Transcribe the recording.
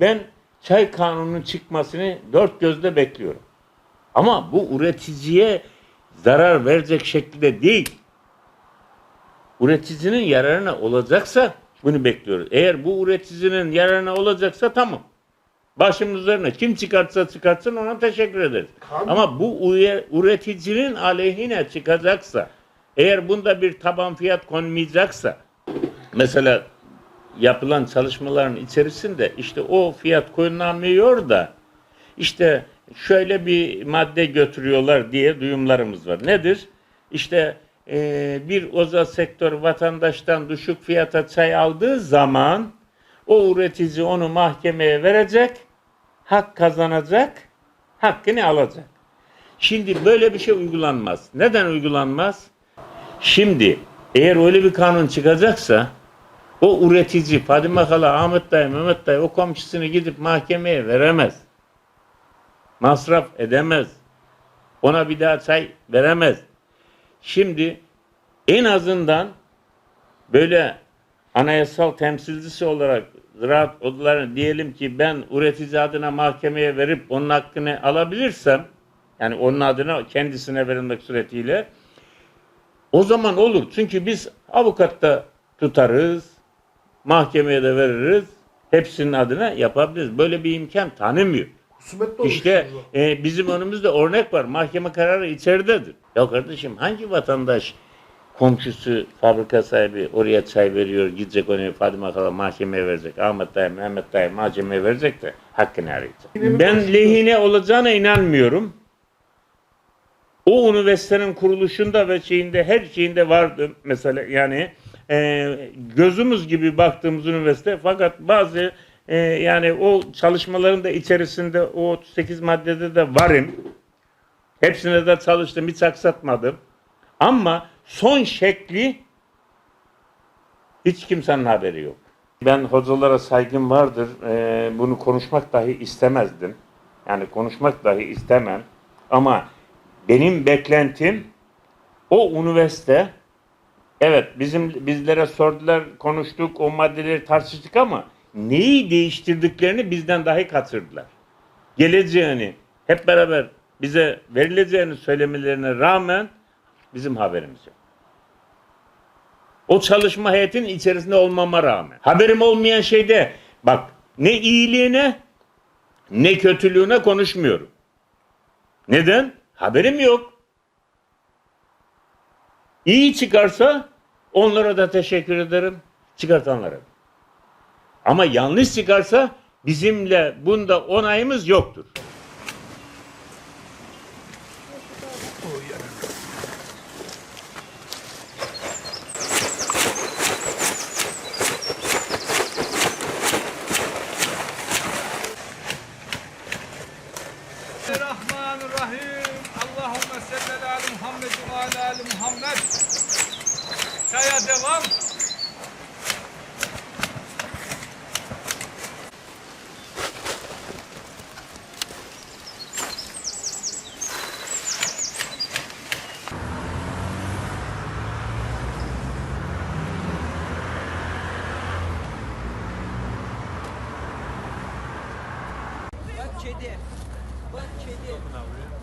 ben çay kanununun çıkmasını dört gözle bekliyorum. Ama bu üreticiye zarar verecek şekilde değil. Üreticinin yararına olacaksa bunu bekliyoruz. Eğer bu üreticinin yararına olacaksa tamam. Başımın üzerine kim çıkartsa çıkartsın ona teşekkür ederiz. Kanun- Ama bu üreticinin aleyhine çıkacaksa, eğer bunda bir taban fiyat konmayacaksa, mesela yapılan çalışmaların içerisinde işte o fiyat koyulamıyor da işte şöyle bir madde götürüyorlar diye duyumlarımız var. Nedir? İşte eee, bir özel sektör vatandaştan düşük fiyata çay aldığı zaman o üretici onu mahkemeye verecek, hak kazanacak, hakkını alacak. Şimdi böyle bir şey uygulanmaz. Neden uygulanmaz? Şimdi eğer öyle bir kanun çıkacaksa o üretici Fadime Hala, Ahmet Dayı, Mehmet Dayı o komşusunu gidip mahkemeye veremez. Masraf edemez. Ona bir daha çay veremez. Şimdi en azından böyle anayasal temsilcisi olarak ziraat odaları diyelim ki ben üretici adına mahkemeye verip onun hakkını alabilirsem yani onun adına kendisine verilmek suretiyle o zaman olur. Çünkü biz avukatta tutarız, mahkemeye de veririz. Hepsinin adına yapabiliriz. Böyle bir imkan tanımıyor. Husumet İşte e, bizim önümüzde örnek var. Mahkeme kararı içeridedir. Ya kardeşim hangi vatandaş komşusu fabrika sahibi oraya çay veriyor gidecek onu Fadime Kala mahkemeye verecek. Ahmet dayı Mehmet dayı mahkemeye verecek de hakkını arayacak. Ben lehine olacağına inanmıyorum. O üniversitenin kuruluşunda ve şeyinde her şeyinde vardı mesela yani e, gözümüz gibi baktığımız üniversite fakat bazı e, yani o çalışmaların da içerisinde o 38 maddede de varım. Hepsine de çalıştım hiç aksatmadım. Ama son şekli hiç kimsenin haberi yok. Ben hocalara saygım vardır. Ee, bunu konuşmak dahi istemezdim. Yani konuşmak dahi istemem. Ama benim beklentim o üniversite evet bizim bizlere sordular, konuştuk, o maddeleri tartıştık ama neyi değiştirdiklerini bizden dahi kaçırdılar. Geleceğini hep beraber bize verileceğini söylemelerine rağmen bizim haberimiz yok. O çalışma heyetinin içerisinde olmama rağmen. Haberim olmayan şeyde bak ne iyiliğine ne kötülüğüne konuşmuyorum. Neden? Haberim yok. İyi çıkarsa onlara da teşekkür ederim. Çıkartanlara. Ama yanlış çıkarsa bizimle bunda onayımız yoktur. Bismillahirrahmanirrahim. Allahümme salli ala Muhammed ve ala ali Muhammed. Çaya devam. Bak kedi. Bak kedi.